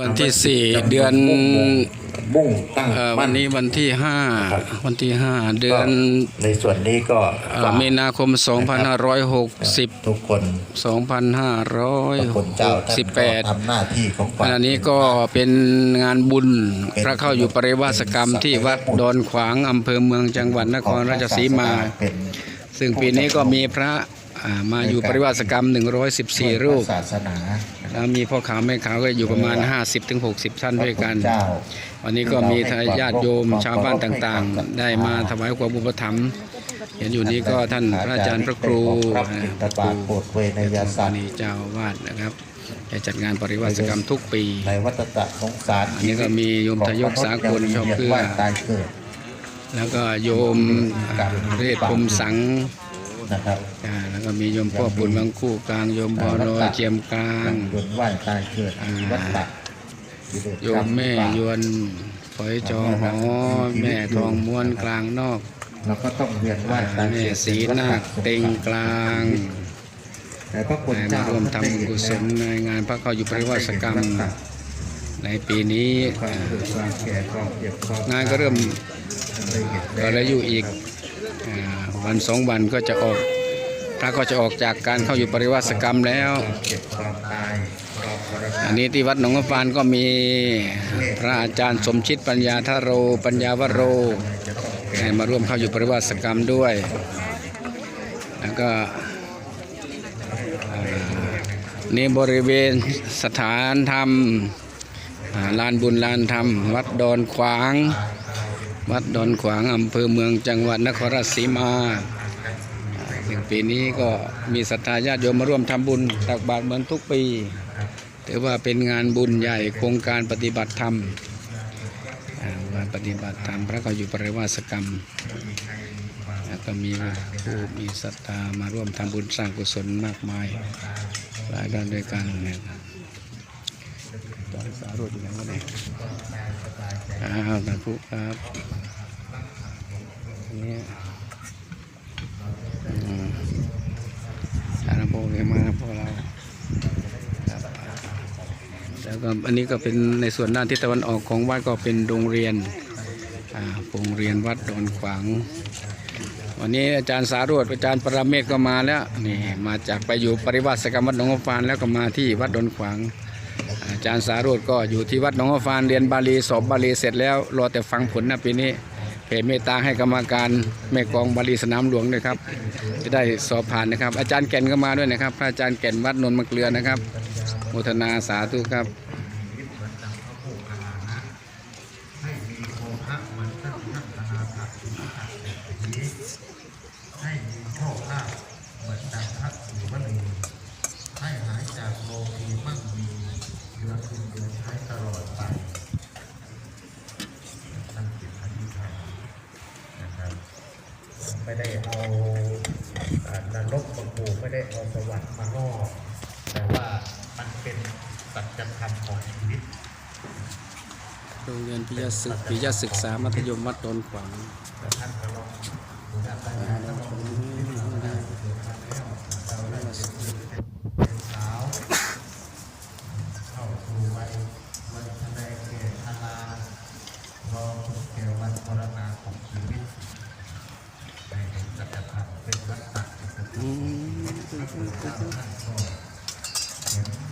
วันที่สี่เดือนมุ่งตั้งเอ่อวัมั่นนนี้วันที่ห้าวันที่ห้าเดือนในส่วนนี้ก็เอ่อมีนาคม 2560 ทุกคนทุกคนเจ้าท่านก็2568 ทำหน้าที่ของขณะนี้ก็เป็นงานบุญพระเข้าอยู่ปริวาสกรรมที่วัดดอนขวางอำเภอเมืองจังหวัดนครราชสีมาเป็นซึ่งปีนี้ก็มีพระอ่ามาอยู่ปริวาสกรรม 114 รูป ศาสนา แล้วมีพ่อขาวแม่ขาวก็อยู่ประมาณ 50-60ท่านด้วยกันเจ้าวันนี้ก็มีทายาทโยมชาวบ้านต่างๆ ได้มาถวายความอุปถัมภ์เห็นอยู่นี้ก็ท่านพระอาจารย์พระครูพระปิตบาทโปรดเวนยสัตว์นี่เจ้าอาวาดนะครับจะจัดงานปริวาสกรรมทุกปีในวัฏฏะสงสารอันนี้ก็มีโยมทยกสากลชอบเกลือว่าตายเกิดแล้วก็โยมเรศพรมสัง นะครับ อ่าแล้วก็มีโยมพ่อบุญบางคู่กลางโยมพอรอเจียมกลางจนว่าตายเกิดมีวัฏฏะโยมแม่ยวนฝอยจองหอแม่ทองม้วนกลางนอกเราก็ต้องเวียนว่ายตายแม่เกิดสีนาคเต็งกลางแต่พระคุณมาเจ้าร่วมทำบุญกุศลในงานพระเข้าอยู่ปริวาสกรรม ในปีนี้ความเกิดความแก่ความเจ็บความงานก็เริ่มละเอียดก็เหลยอยู่อีกอ่า วันสองวันก็จะออกพระก็จะออกจากการเข้าอยู่ปริวาสกรรมแล้ว อันนี้ที่วัดหนองฟานก็มีพระอาจารย์สมชิตปัญญาทโร ปัญญาวโรให้มาร่วมเข้าอยู่ปริวาสกรรมด้วย แล้วก็นี่บริเวณสถานธรรมลานบุญลานธรรม วัดดอนขวาง วัดดอนขวางอำเภอเมืองจังหวัดนครราชสีมาซึ่งปีนี้ก็มีศรัทธาญาติโยมมาร่วมทำบุญตักบาตรเหมือนทุกปี ถือว่าเป็นงานบุญใหญ่โครงการปฏิบัติธรรมอ่างานปฏิบัติธรรมพระก็อยู่ปริวาสกรรมแล้วก็มีผู้มีศรัทธามาร่วมทำบุญสร้างกุศลมากมายหลายด้านด้วยกันนะครับ ตอนสารุอยู่ไหนวะเนี่ยอ้าวสาธุครับนี่อืมสารโพเรมาพวกเราแล้วก็อันนี้ก็เป็นในส่วนด้านทิศตะวันออกของวัดก็เป็นโรงเรียนอ่าโรงเรียนวัดดอนขวาง วันนี้อาจารย์สารวดอาจารย์ปรเมศก็มาแล้วนี่มาจากไปอยู่ปริวัติสกรรมวัดหนองฟานแล้วก็มาที่วัดดอนขวาง อาจารย์สารวดก็อยู่ที่วัดหนองฟานเรียนบาลีสอบบาลีเสร็จแล้ว รอแต่ฟังผลนะปีนี้เผยเมตตาให้กรรมการแม่กองบาลีสนามหลวงด้วยครับ จะได้สอบผ่านนะครับ อาจารย์แก่นก็มาด้วยนะครับ พระอาจารย์แก่นวัดนนท์มะเกลือนะครับโมทนาสาธุครับ ให้มีโชคลาภเหมือนดังพระศรีวลีให้หายจากโรคีมั่งมีเหลือกินเหลือใช้ตลอดไปตั้งจิตอธิษฐานนะครับ ไม่ได้เอาอ่านรกมาปลูกไม่ได้เอาสวรรค์มาล่อแต่ว่ามันเป็นสัจธรรมของชีวิตโรงเรียนพิยศึกพิยศึกษามัธยมวัดดอนขวางแต่ท่านก็ลองดูนะไปส 嗯嗯嗯。